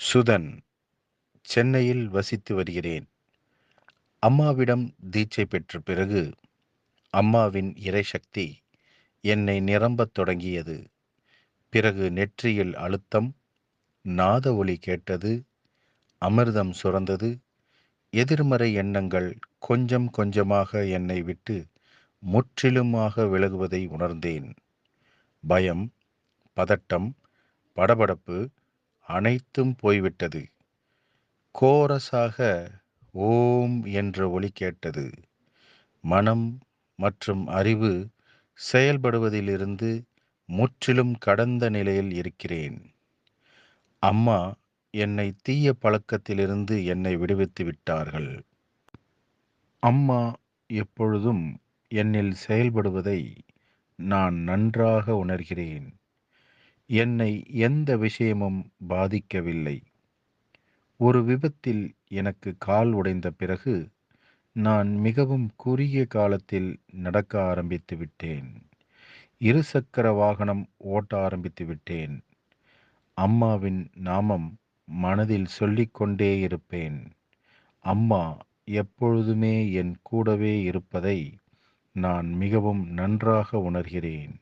சுதன் சென்னையில் வசித்து வருகிறேன். அம்மாவிடம் தீட்சை பெற்ற பிறகு அம்மாவின் இறைசக்தி என்னை நிரம்பத் தொடங்கியது. பிறகு நெற்றியில் அழுத்தம் நாத ஒளி கேட்டது அமிர்தம் சுரந்தது எதிர்மறை எண்ணங்கள் கொஞ்சம் கொஞ்சமாக என்னை விட்டு முற்றிலுமாக விலகுவதை உணர்ந்தேன். பயம் பதட்டம் படபடப்பு அனைத்தும் போய்விட்டது. கோரஸாக ஓம் என்ற ஒலி கேட்டது. மனம் மற்றும் அறிவு செயல்படுவதிலிருந்து முற்றிலும் கடந்த நிலையில் இருக்கிறேன். அம்மா என்னை தீய பழக்கத்திலிருந்து என்னை விடுவித்து விட்டார்கள். அம்மா எப்பொழுதும் என்னில் செயல்படுவதை நான் நன்றாக உணர்கிறேன். என்னை எந்த விஷயமும் பாதிக்கவில்லை. ஒரு விபத்தில் எனக்கு கால் உடைந்த பிறகு நான் மிகவும் குறுகிய காலத்தில் நடக்க ஆரம்பித்து விட்டேன். இருசக்கர வாகனம் ஓட்ட ஆரம்பித்து விட்டேன். அம்மாவின் நாமம் மனதில் சொல்லிக்கொண்டே இருப்பேன். அம்மா எப்பொழுதுமே என் கூடவே இருப்பதை நான் மிகவும் நன்றாக உணர்கிறேன்.